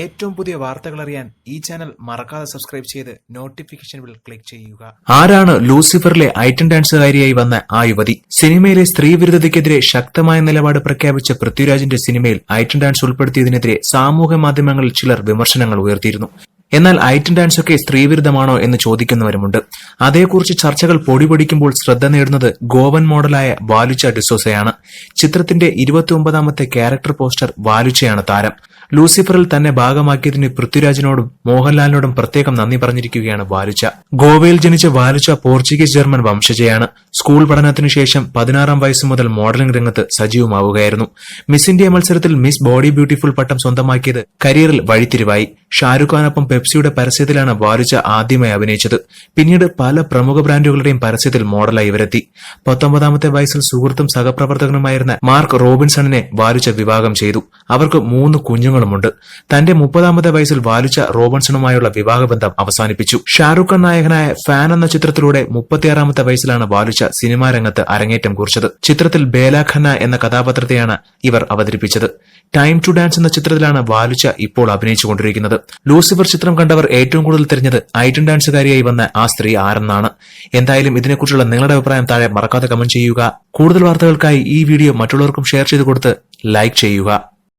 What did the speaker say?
ഏറ്റവും പുതിയ വാർത്തകൾ അറിയാൻ ഈ ചാനൽ മറക്കാതെ സബ്സ്ക്രൈബ് ചെയ്ത് നോട്ടിഫിക്കേഷൻ ബിൽ ക്ലിക്ക് ചെയ്യുക. ആരാണ് ലൂസിഫറിലെ ഐറ്റം ഡാൻസുകാരിയായി വന്ന ആ യുവതി? സിനിമയിലെ സ്ത്രീവിരുദ്ധതയ്ക്കെതിരെ ശക്തമായ നിലപാട് പ്രഖ്യാപിച്ച പൃഥ്വിരാജിന്റെ സിനിമയിൽ ഐറ്റം ഡാൻസ് ഉൾപ്പെടുത്തിയതിനെതിരെ സാമൂഹ്യ മാധ്യമങ്ങളിൽ ചിലർ വിമർശനങ്ങൾ ഉയർത്തിയിരുന്നു. എന്നാൽ ഐറ്റം ഡാൻസ് ഒക്കെ സ്ത്രീവിരുദ്ധമാണോ എന്ന് ചോദിക്കുന്നവരുമുണ്ട്. അതേക്കുറിച്ച് ചർച്ചകൾ പൊടിപൊടിക്കുമ്പോൾ ശ്രദ്ധ നേടുന്നത് ഗോവൻ മോഡലായ വാലുച്ച ഡിസോസയാണ്. ചിത്രത്തിന്റെ ഇരുപത്തിയൊമ്പതാമത്തെ ക്യാരക്ടർ പോസ്റ്റർ വാലുച്ചയാണ് താരം. ലൂസിഫറിൽ തന്നെ ഭാഗമാക്കിയതിന് പൃഥ്വിരാജിനോടും മോഹൻലാലിനോടും പ്രത്യേകം നന്ദി പറഞ്ഞിരിക്കുകയാണ് വാലുച്ച. ഗോവയിൽ ജനിച്ച വാലുച്ച പോർച്ചുഗീസ് ജർമ്മൻ വംശജയാണ്. സ്കൂൾ പഠനത്തിനു ശേഷം പതിനാറാം വയസ്സ് മുതൽ മോഡലിംഗ് രംഗത്ത് സജീവമാവുകയായിരുന്നു. മിസ് ഇന്ത്യ മത്സരത്തിൽ മിസ് ബോഡി ബ്യൂട്ടിഫുൾ പട്ടം സ്വന്തമാക്കിയത് കരിയറിൽ വഴിത്തിരിവായി. ഷാരൂഖ് ഖാനൊപ്പം പെപ്സിയുടെ പരസ്യത്തിലാണ് വാരിച്ച ആദ്യമായി അഭിനയിച്ചത്. പിന്നീട് പല പ്രമുഖ ബ്രാൻഡുകളുടെയും പരസ്യത്തിൽ മോഡലായി ഇവരെത്തി. പത്തൊമ്പതാമത്തെ വയസ്സിൽ സുഹൃത്തും സഹപ്രവർത്തകനുമായിരുന്ന മാർക്ക് റോബിൻസണിനെ വാരിച്ച വിവാഹം ചെയ്തു. അവർക്ക് മൂന്ന് കുഞ്ഞുങ്ങളുമുണ്ട്. തന്റെ മുപ്പതാമത്തെ വയസ്സിൽ വാരിച്ച റോബിൻസണുമായുള്ള വിവാഹബന്ധം അവസാനിപ്പിച്ചു. ഷാറുഖ് ഖാൻ നായകനായ ഫാൻ എന്ന ചിത്രത്തിലൂടെ മുപ്പത്തിയാറാമത്തെ വയസ്സിലാണ് വാലുച്ച സിനിമാ രംഗത്ത് അരങ്ങേറ്റം കുറിച്ചത്. ചിത്രത്തിൽ ബേല ഖന്ന എന്ന കഥാപാത്രത്തെയാണ് ഇവർ അവതരിപ്പിച്ചത്. ടൈം ടു ഡാൻസ് എന്ന ചിത്രത്തിലാണ് വാലുച്ച ഇപ്പോൾ അഭിനയിച്ചുകൊണ്ടിരിക്കുന്നത്. ലൂസിഫർ ചിത്രം കണ്ടവർ ഏറ്റവും കൂടുതൽ തിരഞ്ഞത് ഐറ്റം ഡാൻസുകാരിയായി വന്ന ആ സ്ത്രീ ആരെന്നാണ്. എന്തായാലും ഇതിനെക്കുറിച്ചുള്ള നിങ്ങളുടെ അഭിപ്രായം താഴെ മറക്കാതെ കമന്റ് ചെയ്യുക. കൂടുതൽ വാർത്തകൾക്കായി ഈ വീഡിയോ മറ്റുള്ളവർക്കും ഷെയർ ചെയ്ത് കൊടുത്ത് ലൈക്ക് ചെയ്യുക.